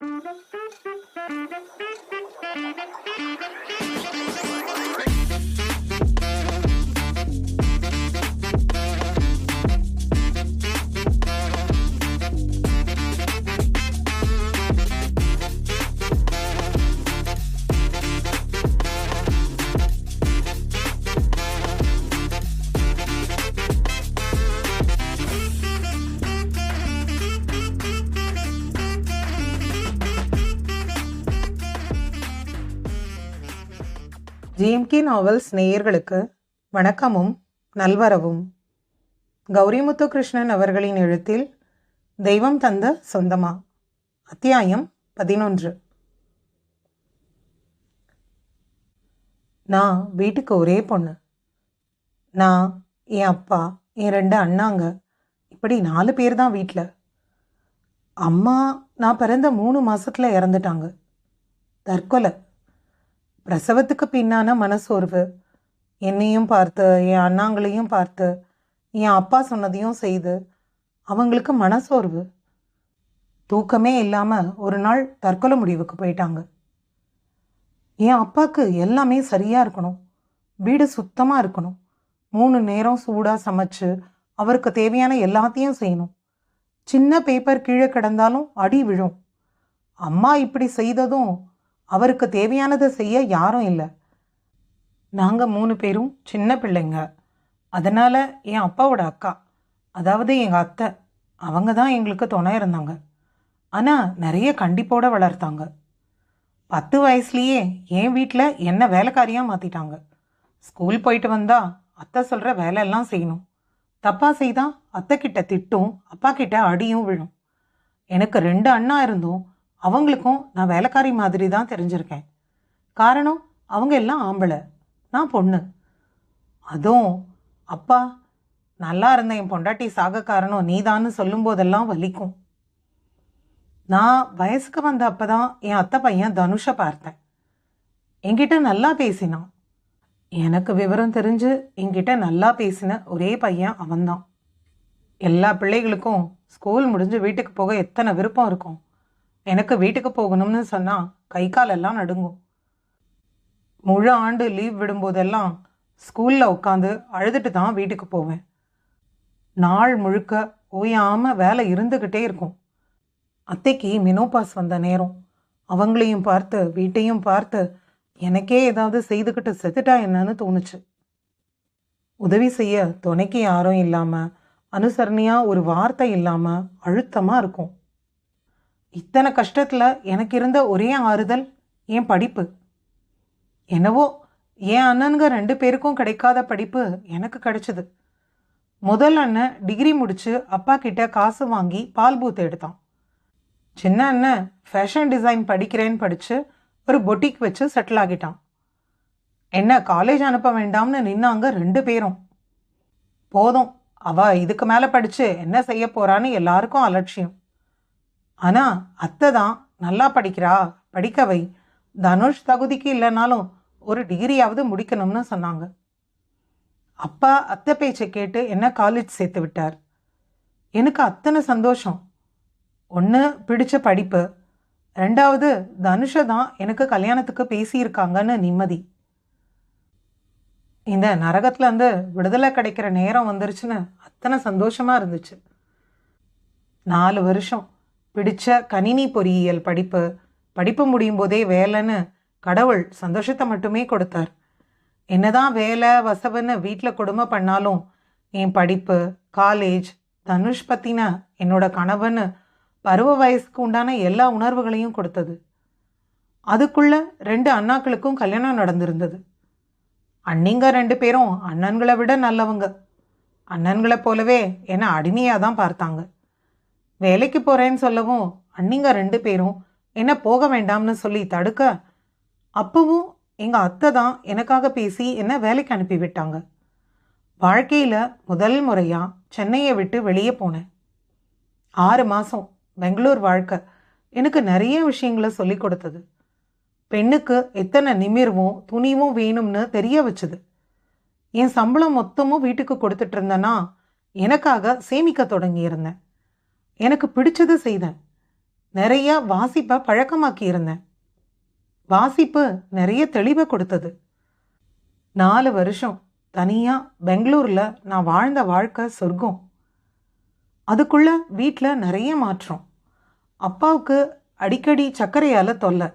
Thank you. GMK novels நேயர்களுக்கு வணக்கமும் நல்வரவும். கௌரிமுத்து கிருஷ்ணன் அவர்களின் எழுத்தில் தெய்வம் தந்த சொந்தமா? அத்தியாயம் பதினொன்று. நான் வீட்டுக்கு ஒரே பொண்ணு. நான் என் அப்பா என் ரெண்டு அண்ணாங்க. இப்படி நாலு பேர் தான் வீட்டில் அம்மா நான் பிறந்த மூணு மாசத்துல இறந்துட்டாங்க. தற்கொலை. பிரசவத்துக்கு பின்னான மனசோர்வு என்னையும் பார்த்து என் அண்ணாங்களையும் பார்த்து என் அப்பா சொன்னதையும் செய்து அவங்களுக்கு மனசோர்வு தூக்கமே இல்லாமல் ஒரு நாள் தற்கொலை முடிவுக்கு போயிட்டாங்க. என் அப்பாவுக்கு எல்லாமே சரியாக இருக்கணும். வீடு சுத்தமாக இருக்கணும். மூணு நேரம் சூடாக சமைச்சு அவருக்கு தேவையான எல்லாத்தையும் செய்யணும். சின்ன பேப்பர் கீழே கிடந்தாலும் அடி விழும். அம்மா இப்படி செய்ததும் அவருக்கு தேவையானதை செய்ய யாரும் இல்லை. நாங்கள் மூணு பேரும் சின்ன பிள்ளைங்க. அதனால் என் அப்பாவோட அக்கா அதாவது எங்கள் அத்தை அவங்க தான் எங்களுக்கு துணை இருந்தாங்க. ஆனால் நிறைய கண்டிப்போடு வளர்த்தாங்க. பத்து வயசுலேயே என் வீட்டில் என்ன வேலைக்காரியாக மாற்றிட்டாங்க ஸ்கூல் போயிட்டு வந்தால் அத்தை சொல்கிற வேலையெல்லாம் செய்யணும். தப்பாக செய்தால் அத்தை கிட்ட திட்டும் அப்பா கிட்ட அடியும் விழும். எனக்கு ரெண்டு அண்ணா இருந்தும் அவங்களுக்கும் நான் வேலைக்காரி மாதிரி தான் தெரிஞ்சிருக்கேன். காரணம் அவங்க எல்லாம் ஆம்பளை. நான் பொண்ணு. அதுவும் அப்பா நல்லா இருந்த என் பொண்டாட்டி சாக காரணம் நீதான்னு சொல்லும்போதெல்லாம் வலிக்கும். நான் வயசுக்கு வந்த அப்பதான் என் அத்தை பையன் தனுஷை பார்த்தேன். என்கிட்ட நல்லா பேசினான். எனக்கு விவரம் தெரிஞ்சு என்கிட்ட நல்லா பேசின ஒரே பையன் அவன்தான். எல்லா பிள்ளைகளுக்கும் ஸ்கூல் முடிஞ்சு வீட்டுக்கு போக எத்தனை விருப்பம் இருக்கும்? எனக்கு வீட்டுக்கு போகணும்னு சொன்னால் கை காலெல்லாம் நடுங்கும். முழு ஆண்டு லீவ் விடும்போதெல்லாம் ஸ்கூலில் உட்காந்து அழுதுட்டு தான் வீட்டுக்கு போவேன். நாள் முழுக்க ஓயாமல் வேலை இருந்துக்கிட்டே இருக்கும். அத்தைக்கு மினோபாஸ் வந்த நேரம். அவங்களையும் பார்த்து வீட்டையும் பார்த்து எனக்கே ஏதாவது செய்துக்கிட்டு செத்துட்டா என்னன்னு தோணுச்சு. உதவி செய்ய துணைக்கு யாரும் இல்லாமல் அனுசரணையாக ஒரு வார்த்தை இல்லாமல் அழுத்தமாக இருக்கும். இத்தனை கஷ்டத்தில் எனக்கு இருந்த ஒரே ஆறுதல் என் படிப்பு. என்னவோ என் அண்ணனுங்க ரெண்டு பேருக்கும் கிடைக்காத படிப்பு எனக்கு கிடைச்சிது. முதல் அண்ணன் டிகிரி முடித்து அப்பா கிட்ட காசு வாங்கி பால் பூத் எடுத்தான். சின்ன அண்ணன் ஃபேஷன் டிசைன் படிக்கிறேன்னு படித்து ஒரு பொட்டிக் வச்சு செட்டில் ஆகிட்டான். என்ன காலேஜ் அனுப்ப வேண்டாம்னு நின்னாங்க ரெண்டு பேரும். போதும் அவ இதுக்கு மேலே படித்து என்ன செய்ய போறான்னு எல்லாருக்கும் அலட்சியம். ஆனால் அத்தை தான் நல்லா படிக்கிறா படிக்க வை தனுஷ் தகுதிக்கு இல்லைனாலும் ஒரு டிகிரியாவது முடிக்கணும்னு சொன்னாங்க. அப்பா அத்தை பேச்சை கேட்டு என்ன காலேஜ் சேர்த்து விட்டார்? எனக்கு அத்தனை சந்தோஷம். ஒன்று பிடிச்ச படிப்பு. ரெண்டாவது தனுஷை தான் எனக்கு கல்யாணத்துக்கு பேசியிருக்காங்கன்னு நிம்மதி. இந்த நரகத்துலேருந்து விடுதலை கிடைக்கிற நேரம் வந்துருச்சுன்னு அத்தனை சந்தோஷமாக இருந்துச்சு. நாலு வருஷம். பிடிச்ச கணினி பொறியியல் படிப்பு. படிப்பு முடியும் போதே வேலைன்னு கடவுள் சந்தோஷத்தை மட்டுமே கொடுத்தார். என்னதான் வேலை வசவன்னு வீட்டில் கொடுமை பண்ணாலும் என் படிப்பு காலேஜ் தனுஷ் பற்றின என்னோட கணவன் பருவ வயசுக்கு உண்டான எல்லா உணர்வுகளையும் கொடுத்தது. அதுக்குள்ள ரெண்டு அண்ணாக்களுக்கும் கல்யாணம் நடந்திருந்தது. அண்ணிங்க ரெண்டு பேரும் அண்ணன்களை விட நல்லவங்க. அண்ணன்களை போலவே என்னை அடிமையாக தான் பார்த்தாங்க. வேலைக்கு போகிறேன்னு சொல்லவும் அண்ணிங்க ரெண்டு பேரும் என்ன போக வேண்டாம்னு சொல்லி தடுக்க? அப்பவும் எங்கள் அத்தை தான் எனக்காக பேசி என்னை வேலைக்கு அனுப்பி விட்டாங்க. வாழ்க்கையில் முதல் முறையாக சென்னையை விட்டு வெளியே போனேன். ஆறு மாதம் பெங்களூர் வாழ்க்கை எனக்கு நிறைய விஷயங்களை சொல்லி கொடுத்தது. பெண்ணுக்கு எத்தனை நிமிர்வும் துணிவும் வேணும்னு தெரிய வச்சுது. என் சம்பளம் மொத்தமும் வீட்டுக்கு கொடுத்துட்டு இருந்தேன்னா எனக்காக சேமிக்க தொடங்கியிருந்தேன். எனக்கு பிடிச்சது செய்தேன். நிறைய வாசிப்பை பழக்கமாக்கி இருந்தேன் வாசிப்பு நிறைய தெளிவை கொடுத்தது. நாலு வருஷம் தனியாக பெங்களூரில் நான் வாழ்ந்த வாழ்க்கை சொர்க்கம். அதுக்குள்ள வீட்டில் நிறைய மாற்றம். அப்பாவுக்கு அடிக்கடி சர்க்கரையால் தொல்லை.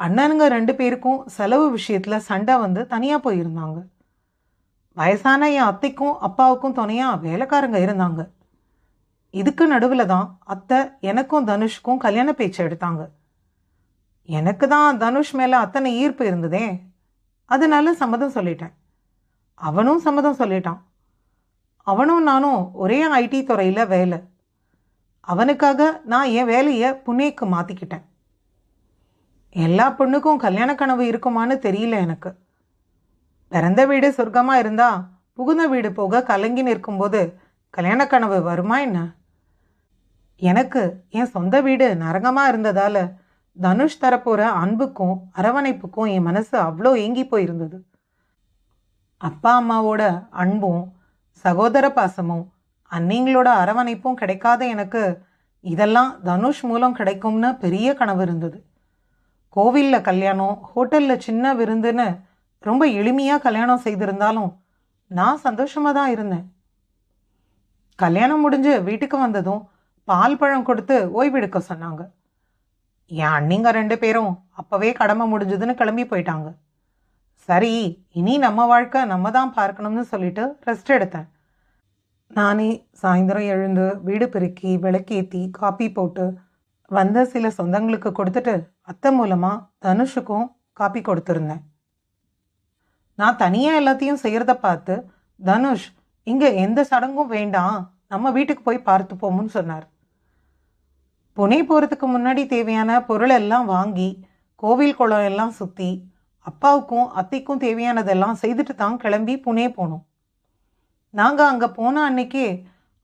அண்ணனுங்க ரெண்டு பேருக்கும் செலவு விஷயத்தில் சண்டை வந்து தனியாக போயிருந்தாங்க. வயசான என் அத்தைக்கும் அப்பாவுக்கும் துணையாக வேலைக்காரங்க இருந்தாங்க. இதுக்கு நடுவில் தான் அத்தை எனக்கும் தனுஷ்க்கும் கல்யாண பேச்சு எடுத்தாங்க. எனக்கு தான் தனுஷ் மேலே அத்தனை ஈர்ப்பு இருந்ததே. அதனால சம்மதம் சொல்லிட்டேன். அவனும் சம்மதம் சொல்லிட்டான். அவனும் நானும் ஒரே ஐடி துறையில் வேலை. அவனுக்காக நான் என் வேலையை புனேக்கு மாற்றிக்கிட்டேன் எல்லா பொண்ணுக்கும் கல்யாண கனவு இருக்குமான்னு தெரியல எனக்கு. பிறந்த வீடு சொர்க்கமாக இருந்தால் புகுந்த வீடு போக கலங்கி நிற்கும்போது கல்யாண கனவு வருமா என்ன? எனக்கு என் சொந்த வீடு நரகமாக இருந்ததால தனுஷ் தரப்போகிற அன்புக்கும் அரவணைப்புக்கும் என் மனசு அவ்வளோ ஏங்கி போயிருந்தது. அப்பா அம்மாவோட அன்பும் சகோதர பாசமும் அன்னிங்களோட அரவணைப்பும் கிடைக்காத எனக்கு இதெல்லாம் தனுஷ் மூலம் கிடைக்கும்னு பெரிய கனவு இருந்தது. கோவிலில் கல்யாணம் ஹோட்டலில் சின்ன விருந்துன்னு ரொம்ப எளிமையாக கல்யாணம் செய்திருந்தாலும் நான் சந்தோஷமாக தான் இருந்தேன். கல்யாணம் முடிஞ்சு வீட்டுக்கு வந்ததும் பால் பழம் கொடுத்து ஓய்வெடுக்க சொன்னாங்க. என் அண்ணிங்க ரெண்டு பேரும் அப்போவே கடமை முடிஞ்சதுன்னு கிளம்பி போயிட்டாங்க. சரி இனி நம்ம வாழ்க்கை நம்ம தான் பார்க்கணும்னு சொல்லிட்டு ரெஸ்ட் எடுத்தேன். நானே சாயந்தரம் எழுந்து வீடு பெருக்கி விளக்கேற்றி காப்பி போட்டு வந்த சில சொந்தங்களுக்கு கொடுத்துட்டு அத்தை மூலமாக தனுஷுக்கும் காப்பி கொடுத்துருந்தேன். நான் தனியாக எல்லாத்தையும் செய்கிறத பார்த்து தனுஷ் இங்கே எந்த சடங்கும் வேண்டாம். நம்ம வீட்டுக்கு போய் பார்த்துப்போமுன்னு சொன்னார். புனே போகிறதுக்கு முன்னாடி தேவையான பொருள் எல்லாம் வாங்கி கோவில் குளம் எல்லாம் சுற்றி அப்பாவுக்கும் அத்தைக்கும் தேவையானதெல்லாம் செய்துட்டு தான் கிளம்பி புனே போனோம். நாங்கள் அங்கே போன அன்னைக்கே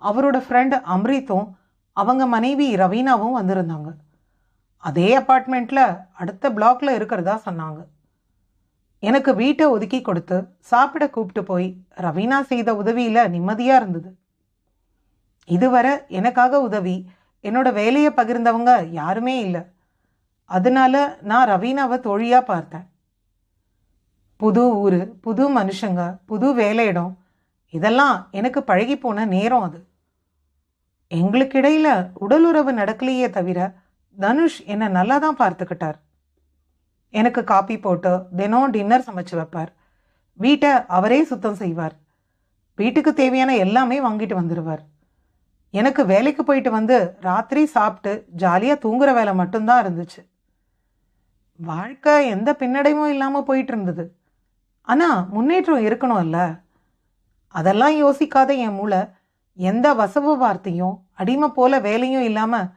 அவரோட ஃப்ரெண்டு அம்ரித்தும் அவங்க மனைவி ரவீனாவும் வந்திருந்தாங்க. அதே அப்பார்ட்மெண்ட்டில் அடுத்த பிளாக்ல இருக்கிறதா சொன்னாங்க. எனக்கு வீட்டை ஒதுக்கி கொடுத்து சாப்பிட கூப்பிட்டு போய் ரவீனா செய்த உதவியில் நிம்மதியாக இருந்தது. இதுவரை எனக்காக உதவி என்னோட வேலையை பகிர்ந்தவங்க யாருமே இல்லை. அதனால நான் ரவீனாவை தோழியாக பார்த்தேன். புது ஊர் புது மனுஷங்க புது வேலையிடம் இதெல்லாம் எனக்கு பழகி போன நேரம் அது. எங்களுக்கு இடையில உடலுறவு நடக்கலையே தவிர தனுஷ் என்னை நல்லா தான் பார்த்துக்கிட்டார். எனக்கு காப்பி போட்டு தினம் டின்னர் சமைச்சு வைப்பார். வீட்டை அவரே சுத்தம் செய்வார். வீட்டுக்கு தேவையான எல்லாமே வாங்கிட்டு வந்துடுவார் எனக்கு வேலைக்கு போயிட்டு வந்து ராத்திரி சாப்பிட்டு ஜாலியாக தூங்குற வேலை மட்டும்தான் இருந்துச்சு. வாழ்க்கை எந்த பின்னடைவும் இல்லாமல் போயிட்டு இருந்தது. ஆனால் முன்னேற்றம் இருக்கணும்ல. அதெல்லாம் யோசிக்காத என் மூளை எந்த வசவு வார்த்தையும் அடிமை போல வேலையும் இல்லாமல்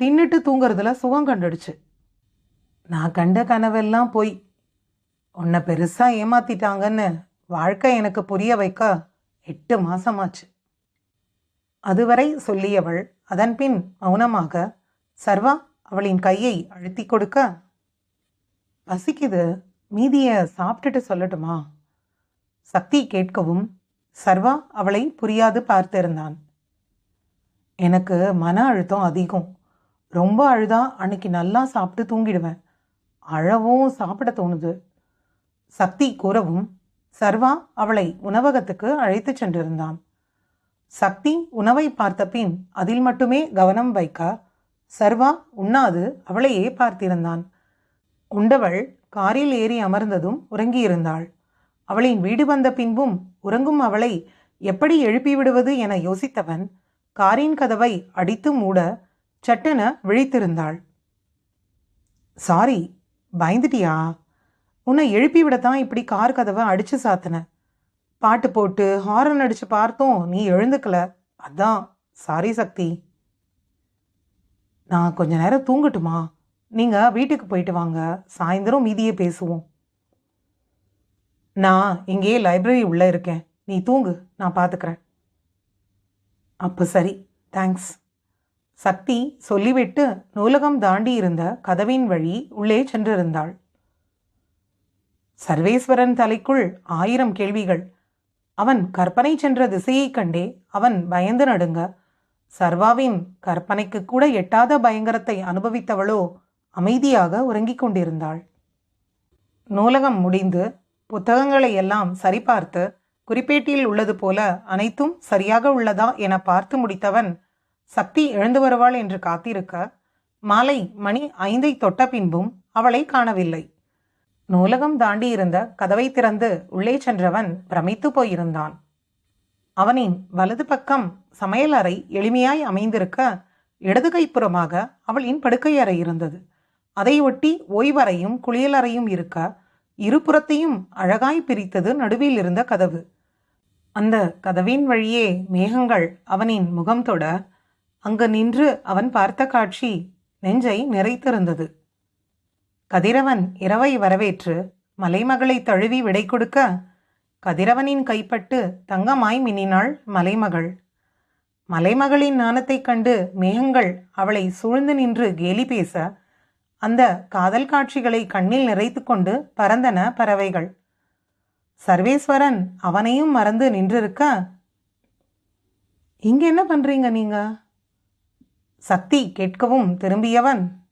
தின்னுட்டு தூங்குறதுல சுகம் கண்டுடுச்சு. நான் கண்ட கனவெல்லாம் போய் உன்னை பெருசாக ஏமாத்திட்டாங்கன்னு வாழ்க்கை எனக்கு புரிய வைக்க எட்டு மாசமாச்சு. அதுவரை சொல்லியவள் அதன்பின் மௌனமாக சர்வா அவளின் கையை அழுத்தி கொடுக்க. பசிக்குது. மீதியை சாப்பிட்டுட்டு சொல்லட்டுமா? சக்தி கேட்கவும் சர்வா அவளை புரியாது பார்த்திருந்தான். எனக்கு மன அழுத்தம் அதிகம். ரொம்ப அழுதா அன்னைக்கு நல்லா சாப்பிட்டு தூங்கிடுவேன். அழவும் சாப்பிட தோணுது. சக்தி கூறவும் சர்வா அவளை உணவகத்துக்கு அழைத்து சென்றிருந்தான். சக்தி உணவை பார்த்த பின் அதில் மட்டுமே கவனம் வைக்க சர்வா உண்ணாது அவளையே பார்த்திருந்தான். உண்டவள் காரில் ஏறி அமர்ந்ததும் உறங்கியிருந்தாள். அவளின் வீடு வந்த பின்பும் உறங்கும் அவளை எப்படி எழுப்பிவிடுவது என யோசித்தவன் காரின் கதவை அடித்து மூட சட்டென விழித்திருந்தாள். சாரி பயந்துட்டியா? உன்னை எழுப்பிவிடத்தான் இப்படி கார் கதவை அடித்து சாத்தின. பாட்டு போட்டு ஹாரன் அடிச்சு பார்த்தோம். நீ எழுந்துக்கல. அதான் சாரி சக்தி. நான் கொஞ்ச நேரம் தூங்கட்டுமா? நீங்க வீட்டுக்கு போயிட்டு வாங்க. சாயந்தரம் மீதியே பேசுவோம். நான் இங்கேயே லைப்ரரி உள்ளே இருக்கேன். நீ தூங்கு. நான் பார்த்துக்கிறேன் அப்போ சரி. தேங்க்ஸ் சக்தி சொல்லிவிட்டு நூலகம் தாண்டி இருந்த கதவின் வழி உள்ளே சென்றிருந்தாள். சர்வேஸ்வரன் தலைக்குள் ஆயிரம் கேள்விகள். அவன் கற்பனை சென்ற திசையைக் கண்டே அவன் பயந்து நடுங்க. சர்வாவின் கற்பனைக்கு கூட எட்டாத பயங்கரத்தை அனுபவித்தவளோ அமைதியாக உறங்கிக் கொண்டிருந்தாள். நூலகம் முடிந்து புத்தகங்களை எல்லாம் சரிபார்த்து குறிப்பேட்டியில் உள்ளது போல அனைத்தும் சரியாக உள்ளதா என பார்த்து முடித்தவன் சக்தி எழுந்து வருவாள் என்று காத்திருக்க மாலை மணி ஐந்தை தொட்ட பின்பும் அவளை காணவில்லை. நூலகம் தாண்டி இருந்த கதவை திறந்து உள்ளே சென்றவன் பிரமித்து போயிருந்தான். அவனின் வலது பக்கம் சமையலறை எளிமையாய் அமைந்திருக்க இடது கைப்புறமாக அவளின் படுக்கையறை இருந்தது. அதை ஒட்டி ஓய்வறையும் குளியலறையும் இருக்க இருபுறத்தையும் அழகாய் பிரித்தது நடுவில் இருந்த கதவு. அந்த கதவின் வழியே மேகங்கள் அவனின் முகம் தொட அங்கு நின்று அவன் பார்த்த காட்சி நெஞ்சை நிறைத்திருந்தது. கதிரவன் இரவை வரவேற்று மலைமகளை தழுவி விடை கொடுக்க கதிரவனின் கைப்பட்டு தங்கமாய் மின்னினாள் மலைமகள். மலைமகளின் நாணத்தைக் கண்டு மேகங்கள் அவளை சூழ்ந்து நின்று கேலி பேச அந்த காதல் காட்சிகளை கண்ணில் நிறைத்து கொண்டு பறந்தன பறவைகள். சர்வேஸ்வரன் அவனையும் மறந்து நின்றிருக்க இங்க என்ன பண்றீங்க நீங்க? சக்தி கேட்கவும் திரும்பியவன்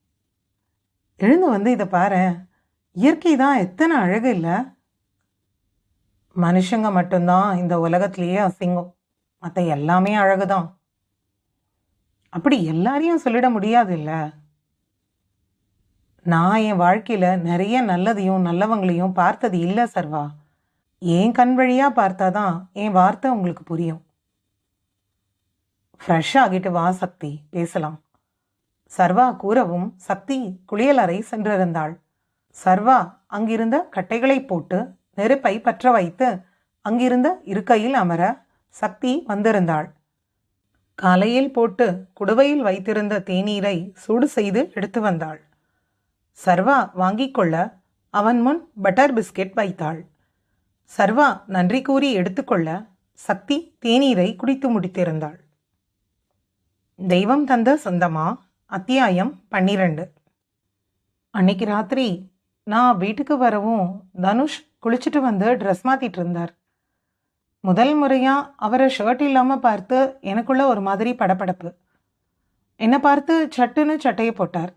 எழுந்து வந்து இதை பாரு. இயற்கை தான் எத்தனை அழகு இல்லை. மனுஷங்க மட்டும்தான் இந்த உலகத்திலேயே அசிங்கம். மற்ற எல்லாமே அழகு தான் அப்படி எல்லாரையும் சொல்லிட முடியாது இல்லை. நான் என் வாழ்க்கையில் நிறைய நல்லதையும் நல்லவங்களையும் பார்த்தது இல்லை சர்வா. என் கண் வழியாக பார்த்தாதான் என் வார்த்தை உங்களுக்கு புரியும். ஃப்ரெஷ் ஆகிட்டு வா சக்தி. பேசலாம். சர்வா கூறவும் சக்தி குளியலறை சென்றிருந்தாள். சர்வா அங்கிருந்த கட்டைகளை போட்டு நெருப்பை பற்ற வைத்து அங்கிருந்த இருக்கையில் அமர சக்தி வந்திருந்தாள். காலையில் போட்டு குடுவையில் வைத்திருந்த தேநீரை சூடு செய்து எடுத்து வந்தாள். சர்வா வாங்கிக் கொள்ள அவன் முன் பட்டர் பிஸ்கெட் வைத்தாள். சர்வா நன்றி கூறி எடுத்துக்கொள்ள சக்தி தேநீரை குடித்து முடித்திருந்தாள். தெய்வம் தந்த சொந்தமா? அத்தியாயம் பன்னிரண்டு. அன்னைக்கு ராத்திரி நான் வீட்டுக்கு வரவும் தனுஷ் குளிச்சுட்டு வந்து ட்ரெஸ் மாற்றிட்டு இருந்தார். முதல் முறையாக அவரை ஷர்ட் இல்லாமல் பார்த்து எனக்குள்ள ஒரு மாதிரி படப்படப்பு என்னை பார்த்து சட்டுன்னு சட்டையை போட்டார்.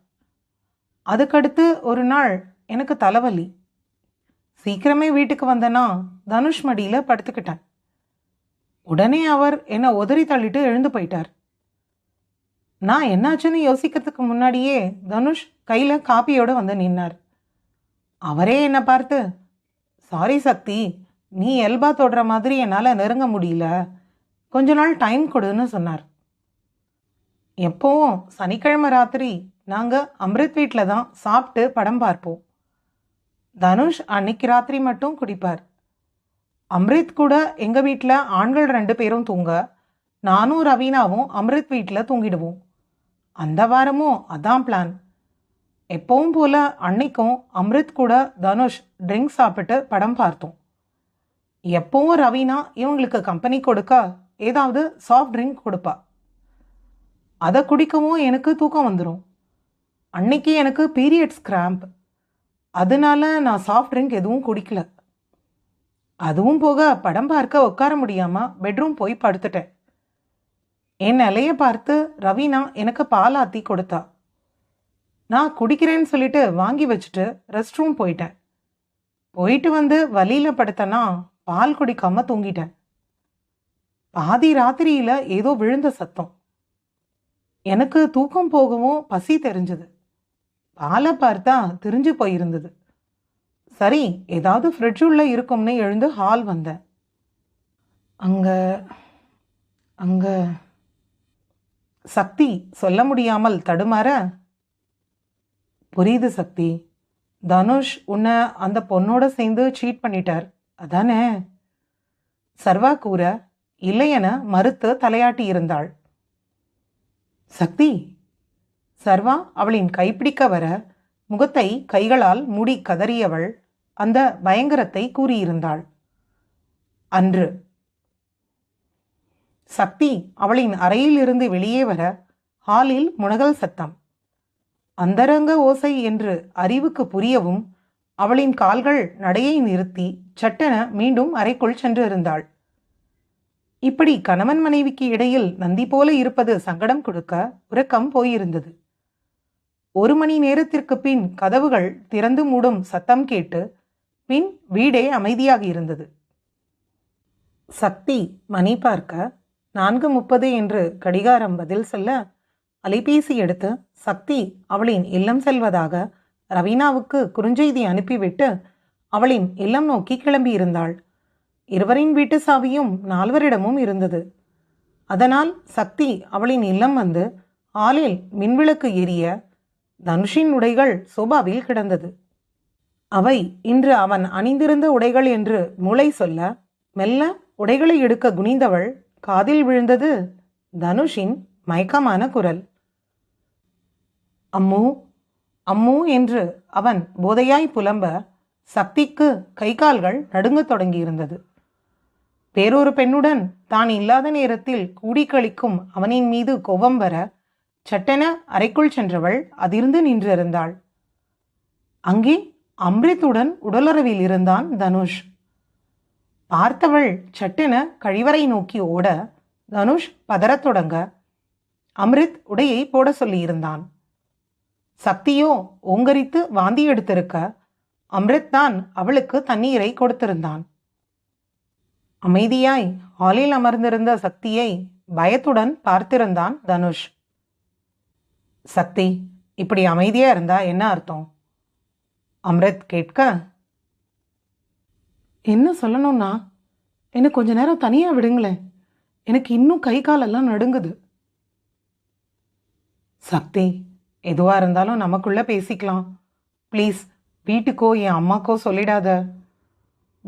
அதுக்கடுத்து ஒரு நாள் எனக்கு தலைவலி. சீக்கிரமே வீட்டுக்கு வந்தேன்னா தனுஷ் மடியில் படுத்துக்கிட்டேன். உடனே அவர் என்னை உதறி தள்ளிட்டு எழுந்து போயிட்டார். நான் என்னாச்சுன்னு யோசிக்கிறதுக்கு முன்னாடியே தனுஷ் கையில் காப்பியோடு வந்து நின்னார். அவரே என்னை பார்த்து சாரி சக்தி நீ எல்பா தொடுற மாதிரி என்னால் நெருங்க முடியல. கொஞ்ச நாள் டைம் கொடுன்னு சொன்னார். எப்போவும் சனிக்கிழமை ராத்திரி நாங்கள் அம்ரித் வீட்டில் தான் சாப்பிட்டு படம் பார்ப்போம். தனுஷ் அன்னைக்கு ராத்திரி மட்டும் குடிப்பார். அம்ரித் கூட எங்கள் வீட்டில் ஆண்கள் ரெண்டு பேரும் தூங்க நானும் ரவீனாவும் அம்ரித் வீட்டில் தூங்கிடுவோம். அந்த வாரமும் அதான் பிளான் எப்பவும் போல அன்னைக்கும் அம்ரித் கூட தனுஷ் ட்ரிங்க் சாப்பிட்டு படம் பார்த்தோம். எப்பவும் ரவினா இவங்களுக்கு கம்பெனி கொடுக்க ஏதாவது சாஃப்ட் ட்ரிங்க் கொடுப்பா. அதை குடிக்கவும் எனக்கு தூக்கம் வந்துடும் அன்னைக்கு எனக்கு பீரியட்ஸ் கிராம்ப் அதனால நான் சாஃப்ட் ட்ரிங்க் எதுவும் குடிக்கல. அதுவும் போக படம் பார்க்க உட்கார முடியாமல் பெட்ரூம் போய் படுத்துட்டேன். என் நிலைய பார்த்து ரவீனா எனக்கு பால் ஆற்றி கொடுத்தா. நான் குடிக்கிறேன்னு சொல்லிட்டு வாங்கி வச்சுட்டு ரெஸ்ட் ரூம் போயிட்டேன். போயிட்டு வந்து வழியில் படுத்தனா பால் குடிக்காம தூங்கிட்டேன். பாதி ராத்திரியில் ஏதோ விழுந்த சத்தம். எனக்கு தூக்கம் போகவும் பசி தெரிஞ்சது. பாலை பார்த்தா திரிஞ்சு போயிருந்தது. சரி ஏதாவது ஃப்ரிட்ஜ் உள்ள இருக்கும்னு எழுந்து ஹால் வந்தேன். அங்கே அங்கே சக்தி சொல்ல முடியாமல் தடுமாற? புரியுது சக்தி. தனுஷ் உன்னை அந்த பொண்ணோட சேர்ந்து சீட் பண்ணிட்டார். அதானே? சர்வா கூற இல்லையென மறுத்து தலையாட்டி இருந்தாள். சக்தி. சர்வா அவளின் கைப்பிடிக்க வர முகத்தை கைகளால் மூடி கதறியவள் அந்த பயங்கரத்தை கூறியிருந்தாள். அன்று. சக்தி அவளின் அறையிலிருந்து வெளியே வர ஹாலில் முனகல் சத்தம். அந்தரங்க ஓசை என்று அறிவுக்கு புரியவும் அவளின் கால்கள் நடையை நிறுத்தி சட்டென மீண்டும் அறைக்குள் சென்று இருந்தாள். இப்படி கணவன் மனைவிக்கு இடையில் நந்தி போல இருப்பது சங்கடம் கொடுக்க உறக்கம் போயிருந்தது. ஒரு மணி நேரத்திற்கு பின் கதவுகள் திறந்து மூடும் சத்தம் கேட்டு பின் வீடே அமைதியாக இருந்தது. சக்தி மணி பார்க்க நான்கு முப்பது என்று கடிகாரம் பதில் சொல்ல அலைபேசி எடுத்து சக்தி அவளின் இல்லம் செல்வதாக ரவீனாவுக்கு குறுஞ்செய்தி அனுப்பிவிட்டு அவளின் இல்லம் நோக்கி கிளம்பியிருந்தாள். இருவரின் வீட்டு சாவியும் நால்வரிடமும் இருந்தது. அதனால் சக்தி அவளின் இல்லம் வந்து ஆளில் மின்விளக்கு எரிய தனுஷின் உடைகள் சோபாவில் கிடந்தது. அவை இன்று அவன் அணிந்திருந்த உடைகள் என்று மூளை சொல்ல மெல்ல உடைகளை எடுக்க குனிந்தவள் காதில் விழுந்தது தனுஷின் மயக்கமான குரல். அம்மு அம்மு என்று அவன் போதையாய் புலம்ப சக்திக்கு கை கால்கள் நடுங்கத் தொடங்கியிருந்தது. வேறொரு பெண்ணுடன் தான் இல்லாத நேரத்தில் கூடி கழிக்கும் அவனின் மீது கோபம் வர சட்டென அறைக்குள் சென்றவள் அதிர்ந்து நின்றிருந்தாள். அங்கே அம்ரித்துடன் உடலுறவில் இருந்தான் தனுஷ். பார்த்தவள் சட்டென கழிவறை நோக்கி ஓட தனுஷ் பதறத் தொடங்க அம்ரித் உடையை போட சொல்லியிருந்தான். சக்தியோ ஓங்கரித்து வாந்தி எடுத்திருக்க அம்ரித் தான் அவளுக்கு தண்ணீரை கொடுத்திருந்தான். அமைதியாய் ஹாலில் அமர்ந்திருந்த சக்தியை பயத்துடன் பார்த்திருந்தான் தனுஷ். சக்தி இப்படி அமைதியா இருந்தா என்ன அர்த்தம்? அம்ரித் கேட்க என்ன சொல்லணும்னா எனக்கு கொஞ்ச நேரம் தனியாக விடுங்களேன். எனக்கு இன்னும் கை காலெல்லாம் நடுங்குது. சக்தி எதுவாக இருந்தாலும் நமக்குள்ளே பேசிக்கலாம். ப்ளீஸ் வீட்டுக்கோ என் அம்மாக்கோ சொல்லிடாத.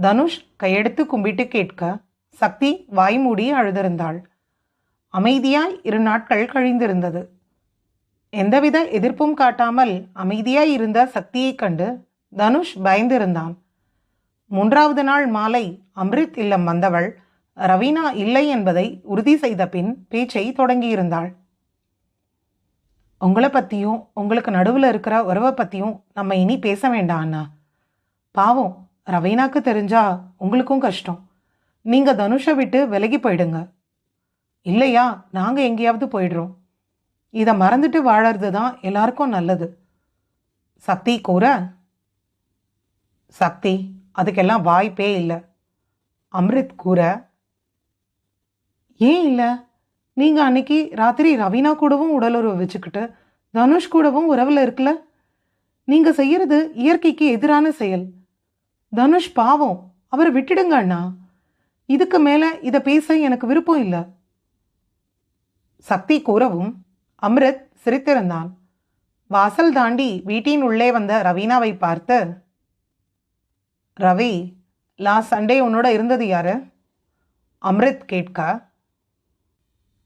தனுஷ் கையெடுத்து கும்பிட்டு கேட்க சக்தி வாய் மூடி அழுதிருந்தாள். அமைதியாய் இரு நாட்கள் கழிந்திருந்தது. எந்தவித எதிர்ப்பும் காட்டாமல் அமைதியாய் இருந்த சக்தியைக் கண்டு தனுஷ் பயந்திருந்தான். மூன்றாவது நாள் மாலை அம்ரித் இல்லம் வந்தவள் ரவீனா இல்லை என்பதை உறுதி செய்த பின் பேச்சை தொடங்கியிருந்தாள். உங்களை பற்றியும் உங்களுக்கு நடுவில் இருக்கிற உறவை பற்றியும் நம்ம இனி பேச வேண்டாம் அண்ணா. பாவம் ரவீனாக்கு தெரிஞ்சா உங்களுக்கும் கஷ்டம். நீங்கள் தனுஷை விட்டு விலகி போயிடுங்க. இல்லையா நாங்கள் எங்கேயாவது போயிடுறோம். இதை மறந்துட்டு வாழறது தான் எல்லாருக்கும் நல்லது. சக்தி கூற? சக்தி அதுக்கெல்லாம் வாய்ப்பே இல்லை. அம்ரித் கூற ஏன் இல்லை? நீங்கள் அன்னைக்கு ராத்திரி ரவீனா கூடவும் உடலுறவு வச்சுக்கிட்டு தனுஷ் கூடவும் உறவில் இருக்கல? நீங்கள் செய்கிறது இயற்கைக்கு எதிரான செயல். தனுஷ் பாவம் அவரை விட்டுடுங்க அண்ணா. இதுக்கு மேலே இதை பேச எனக்கு விருப்பம் இல்லை. சக்தி கூறவும் அம்ரித் சிரித்திருந்தான். வாசல் தாண்டி வீட்டின் உள்ளே வந்த ரவீனாவை பார்த்து ரவி லாஸ்ட் சண்டே உன்னோட இருந்தது யாரு? அம்ரித் கேட்க.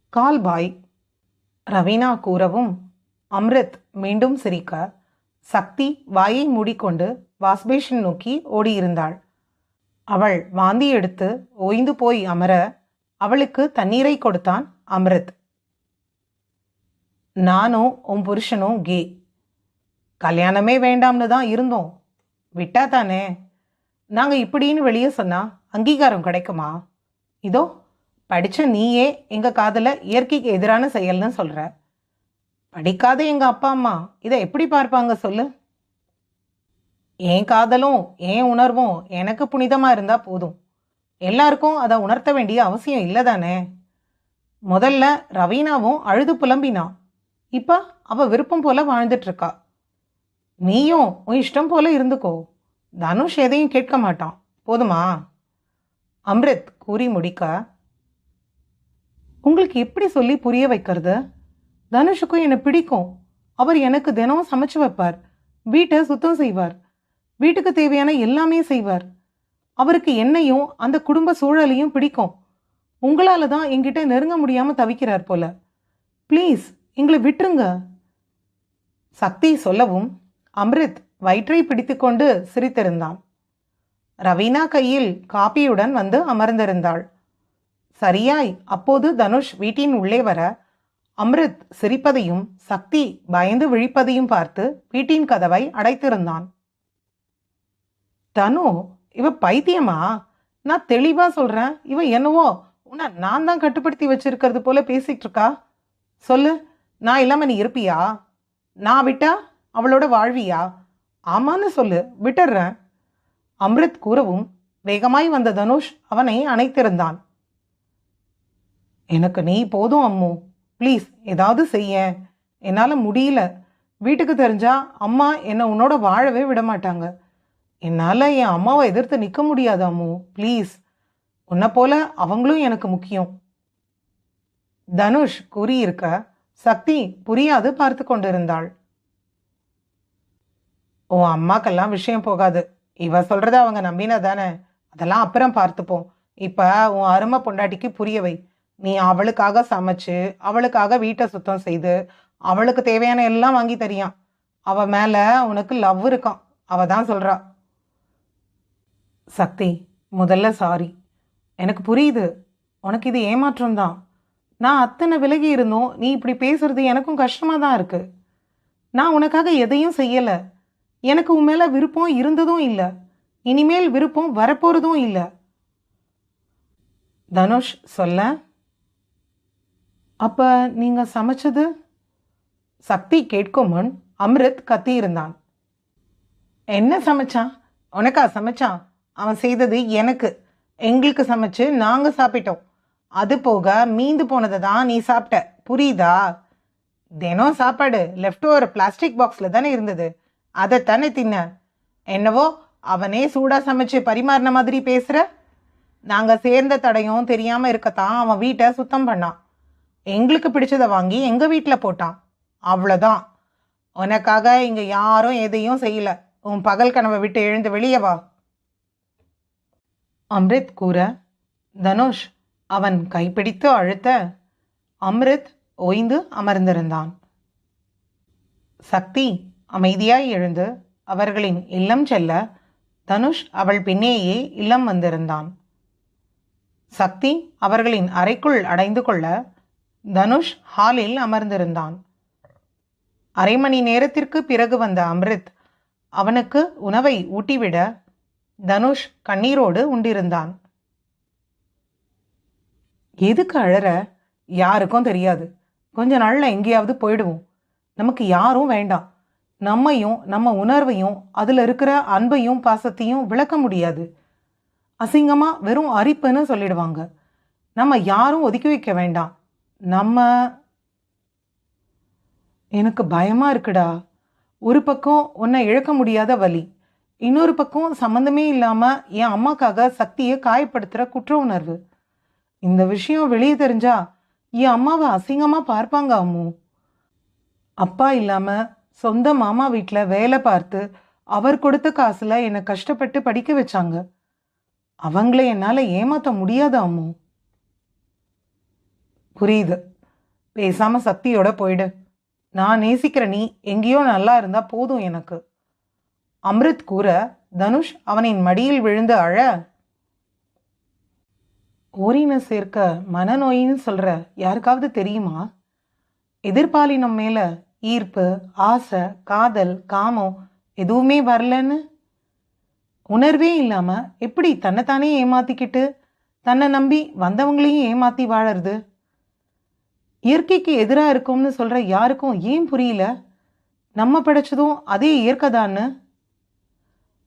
கால் பாய் ரவீனா கூறவும் அம்ரித் மீண்டும் சிரிக்க. சக்தி வாயை மூடிக்கொண்டு வாஷ்பேஷன் நோக்கி ஓடியிருந்தாள். அவள் வாந்தி எடுத்து ஓய்ந்து போய் அமர அவளுக்கு தண்ணீரை கொடுத்தான் அம்ரித். நானும் உன் புருஷனும் கே. கல்யாணமே வேண்டாம்னு தான் இருந்தோம். விட்டா தானே நாங்கள் இப்படின்னு வெளியே சொன்னால் அங்கீகாரம் கிடைக்குமா? இதோ படித்த நீயே எங்கள் காதில் இயற்கைக்கு எதிரான செயல்னு சொல்கிற படிக்காத எங்கள் அப்பா அம்மா இதை எப்படி பார்ப்பாங்க சொல்லு? என் காதலும் என் உணர்வும் எனக்கு புனிதமாக இருந்தால் போதும். எல்லாருக்கும் அதை உணர்த்த வேண்டிய அவசியம் இல்லை தானே? முதல்ல ரவீனாவும் அழுது புலம்பினா. இப்போ அவள் விருப்பம் போல வாழ்ந்துட்டுருக்கா நீயும் உன் இஷ்டம் போல இருந்துக்கோ. தனுஷ் எதையும் கேட்க மாட்டான். போதுமா? அம்ரித் கூறி முடிக்க உங்களுக்கு எப்படி சொல்லி புரிய வைக்கிறது? தனுஷுக்கும் என்னை பிடிக்கும். அவர் எனக்கு தினமும் சமைச்சு வைப்பார். வீட்டை சுத்தம் செய்வார். வீட்டுக்கு தேவையான எல்லாமே செய்வார். அவருக்கு என்னையும் அந்த குடும்ப சூழலையும் பிடிக்கும். உங்களால தான் என்கிட்ட நெருங்க முடியாமல் தவிக்கிறார் போல. ப்ளீஸ் எங்களை விட்டுருங்க. சக்தி சொல்லவும் அம்ரித் வயிற்றை பிடித்துக்கொண்டு சிரித்திருந்தான் ரவீனா கையில் காப்பியுடன் வந்து அமர்ந்திருந்தாள். சரியாய் அப்போது தனுஷ் வீட்டின் உள்ளே வர அம்ரித் சிரிப்பதையும் சக்தி பயந்து விழிப்பதையும் பார்த்து வீட்டின் கதவை அடைத்திருந்தான். தனு இவ பைத்தியமா? நான் தெளிவா சொல்றேன். இவ என்னவோ உன்னை நான் தான் கட்டுப்படுத்தி வச்சிருக்கிறது போல பேசிட்டு இருக்கா சொல்லு நான் இல்லாம நீ இருப்பியா? நான் விட்டா அவளோட வாழ்வியா? ஆமான்னு சொல்லு. விட்டுடுறேன். அம்ரித் கூறவும் வேகமாய் வந்த தனுஷ் அவனை அணைத்திருந்தான். எனக்கு நீ போதும் அம்மு. ப்ளீஸ் ஏதாவது செய்ய. என்னால் முடியல. வீட்டுக்கு தெரிஞ்சா அம்மா என்னை உன்னோட வாழவே விட மாட்டாங்க என்னால் என் அம்மாவை எதிர்த்து நிற்க முடியாது அம்மு. ப்ளீஸ். உன்னை போல அவங்களும் எனக்கு முக்கியம். தனுஷ் கூறியிருக்க சக்தி புரியாது பார்த்து கொண்டிருந்தாள். உன் அம்மாக்கெல்லாம் விஷயம் போகாது. இவ சொல்றத அவங்க நம்பினா தானே அதெல்லாம் அப்புறம் பார்த்துப்போம். இப்ப உன் அருமை பொண்டாட்டிக்கு புரியவை நீ அவளுக்காக சமைச்சு அவளுக்காக வீட்டை சுத்தம் செய்து அவளுக்கு தேவையான எல்லாம் வாங்கி தரியான் அவ மேல உனக்கு லவ் இருக்கான் அவ தான் சொல்றா. சக்தி முதல்ல சாரி எனக்கு புரியுது. உனக்கு இது ஏமாற்றம் தான். நான் அத்தனை விலகி இருந்தோம் நீ இப்படி பேசுறது எனக்கும் கஷ்டமா தான் இருக்கு. நான் உனக்காக எதையும் செய்யலை. எனக்கு உன் மேலே விருப்பம் இருந்ததும் இல்லை. இனிமேல் விருப்பம் வரப்போகிறதும் இல்லை. தனுஷ் சொல்ல. அப்போ நீங்கள் சமைச்சது? சக்தி கேட்கும் முன் அம்ரித் கத்தியிருந்தான். என்ன சமைச்சான்? உனக்கா சமைச்சான்? அவன் செய்தது எனக்கு. எங்களுக்கு சமைச்சு நாங்கள் சாப்பிட்டோம். அது போக மீந்து போனதை தான் நீ சாப்பிட்ட. புரியுதா? தினம் சாப்பாடு லெஃப்ட் ஓவர் பிளாஸ்டிக் பாக்ஸில் தானே இருந்தது. அதைத்தானே தின்ன? என்னவோ அவனே சூடாக சமைச்சு பரிமாறின மாதிரி பேசுகிற நாங்கள் சேர்ந்த தடையும் தெரியாமல் இருக்கத்தான் அவன் வீட்டை சுத்தம் பண்ணான். எங்களுக்கு பிடிச்சதை வாங்கி எங்கள் வீட்டில் போட்டான். அவ்வளோதான் உனக்காக இங்கே யாரும் எதையும் செய்யல. உன் பகல் கனவை விட்டு எழுந்து வெளியே வா. அம்ரித் கூற தனுஷ் அவன் கைப்பிடித்து அழுத்த. அம்ரித் ஓய்ந்து அமர்ந்திருந்தான். சக்தி அமைதியாய் எழுந்து அவர்களின் இல்லம் செல்ல தனுஷ் அவள் பின்னேயே இல்லம் வந்திருந்தான். சக்தி அவர்களின் அறைக்குள் அடைந்து கொள்ள தனுஷ் ஹாலில் அமர்ந்திருந்தான். அரை மணி நேரத்திற்கு பிறகு வந்த அம்ரித் அவனுக்கு உணவை ஊட்டிவிட தனுஷ் கண்ணீரோடு உண்டிருந்தான். எதுக்கு அழற? யாருக்கும் தெரியாது. கொஞ்ச நாள்ல எங்கேயாவது போயிடுவோம். நமக்கு யாரும் வேண்டாம். நம்மையும் நம்ம உணர்வையும் அதில் இருக்கிற அன்பையும் பாசத்தையும் விளக்க முடியாது. அசிங்கமாக வெறும் அரிப்புன்னு சொல்லிடுவாங்க. நம்ம யாரும் ஒதுக்கி வைக்க வேண்டாம். நம்ம எனக்கு பயமாக இருக்குடா. ஒரு பக்கம் உன்னை இழக்க முடியாத வலி. இன்னொரு பக்கம் சம்மந்தமே இல்லாமல் என் அம்மாக்காக சக்தியை காயப்படுத்துகிற குற்ற உணர்வு. இந்த விஷயம் வெளியே தெரிஞ்சா என் அம்மாவை அசிங்கமாக பார்ப்பாங்க அம்மு. அப்பா இல்லாமல் சொந்த மாமா வீட்டில் வேலை பார்த்து அவர் கொடுத்த காசில் என்னை கஷ்டப்பட்டு படிக்க வச்சாங்க. அவங்கள என்னால் ஏமாற்ற முடியாது அம்மு. புரியுது. பேசாமல் சக்தியோட போயிடு. நான் நேசிக்கிற நீ எங்கேயோ நல்லா இருந்தால் போதும் எனக்கு. அம்ரித் கூற தனுஷ் அவனின் மடியில் விழுந்து அழ. ஓரின சேர்க்க மனநோயின்னு சொல்கிற யாருக்காவது தெரியுமா? எதிர்பாலினம் மேலே ஈர்ப்பு ஆசை காதல் காமம் எதுவுமே வரலன்னு? உணர்வே இல்லாமல் எப்படி தன்னைத்தானே ஏமாத்திக்கிட்டு தன்னை நம்பி வந்தவங்களையும் ஏமாத்தி வாழறது? இயற்கைக்கு எதிராக இருக்கும்னு சொல்கிற யாருக்கும் ஏன் புரியல? நம்ம படைச்சதும் அதே இயற்கைதான்னு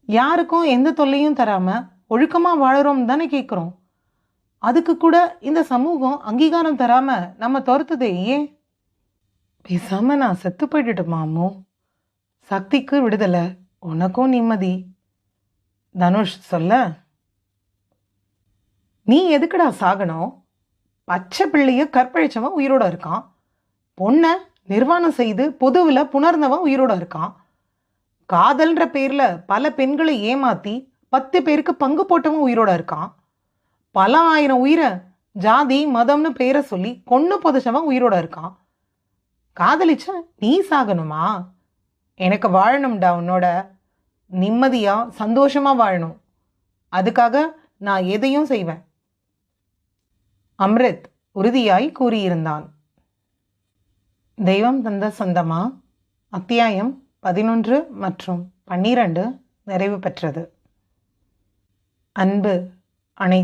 யாருக்கும் எந்த தொல்லையும் தராமல் ஒழுக்கமாக வாழறோம் தானே கேட்குறோம் அதுக்கு கூட இந்த சமூகம் அங்கீகாரம் தராமல் நம்ம துரத்துதே ஏன்? பேசாம நான் செத்து போயிட்டுட்டுமா அம்மு? சக்திக்கு விடுதலை. உனக்கும் நிம்மதி. தனுஷ் சொல்ல. நீ எதுக்குடா சாகணும்? பச்சை பிள்ளைய கற்பழிச்சவன் உயிரோட இருக்கான். பொண்ணை நிர்வாணம் செய்து பொதுவில் புணர்ந்தவன் உயிரோட இருக்கான். காதல்ன்ற பேரில் பல பெண்களை ஏமாத்தி பத்து பேருக்கு பங்கு போட்டவன் உயிரோட இருக்கான். பல ஆயிரம் உயிரை ஜாதி மதம்னு பேரை சொல்லி கொன்னு புதைச்சவன் உயிரோட இருக்கான். காதலிச்ச நீ சாகணுமா? எனக்கு வாழணும்டா உன்னோட. நிம்மதியாக சந்தோஷமாக வாழணும். அதுக்காக நான் எதையும் செய்வேன். அம்ரித் உறுதியாய் கூறியிருந்தான். தெய்வம் தந்த சொந்தமா? அத்தியாயம் பதினொன்று மற்றும் பன்னிரண்டு நிறைவு பெற்றது. அன்பு அனை